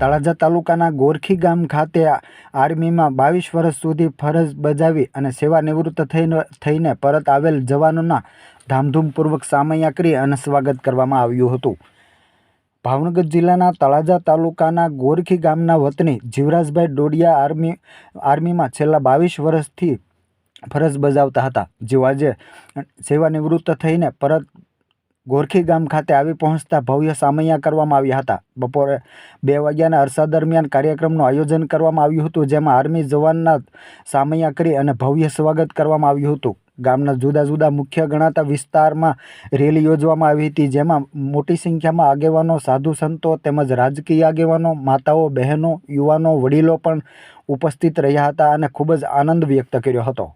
તળાજા તાલુકાના ગોરખી ગામ ખાતે આર્મીમાં બાવીસ વર્ષ સુધી ફરજ બજાવી અને સેવા નિવૃત્ત થઈને થઈને પરત આવેલ જવાનોના ધામધૂમપૂર્વક સામૈયા કરી અને સ્વાગત કરવામાં આવ્યું હતું. ભાવનગર જિલ્લાના તળાજા તાલુકાના ગોરખી ગામના વતની જીવરાજભાઈ ડોડિયા આર્મી, આર્મીમાં છેલ્લા બાવીસ વર્ષથી ફરજ બજાવતા હતા. જેઓ આજે સેવા નિવૃત્ત થઈને પરત ગોરખી ગામ ખાતે આવી પહોંચતા ભવ્ય સામૈયા કરવામાં આવ્યા હતા. બપોરે બે વાગ્યાના અરસા દરમિયાન કાર્યક્રમનું આયોજન કરવામાં આવ્યું હતું, જેમાં આર્મી જવાનના સામૈયા કરી અને ભવ્ય સ્વાગત કરવામાં આવ્યું હતું. ગામના જુદા જુદા મુખ્ય ગણાતા વિસ્તારમાં રેલી યોજવામાં આવી હતી, જેમાં મોટી સંખ્યામાં આગેવાનો, સાધુ સંતો તેમજ રાજકીય આગેવાનો, માતાઓ, બહેનો, યુવાનો, વડીલો પણ ઉપસ્થિત રહ્યા હતા અને ખૂબ જ આનંદ વ્યક્ત કર્યો હતો.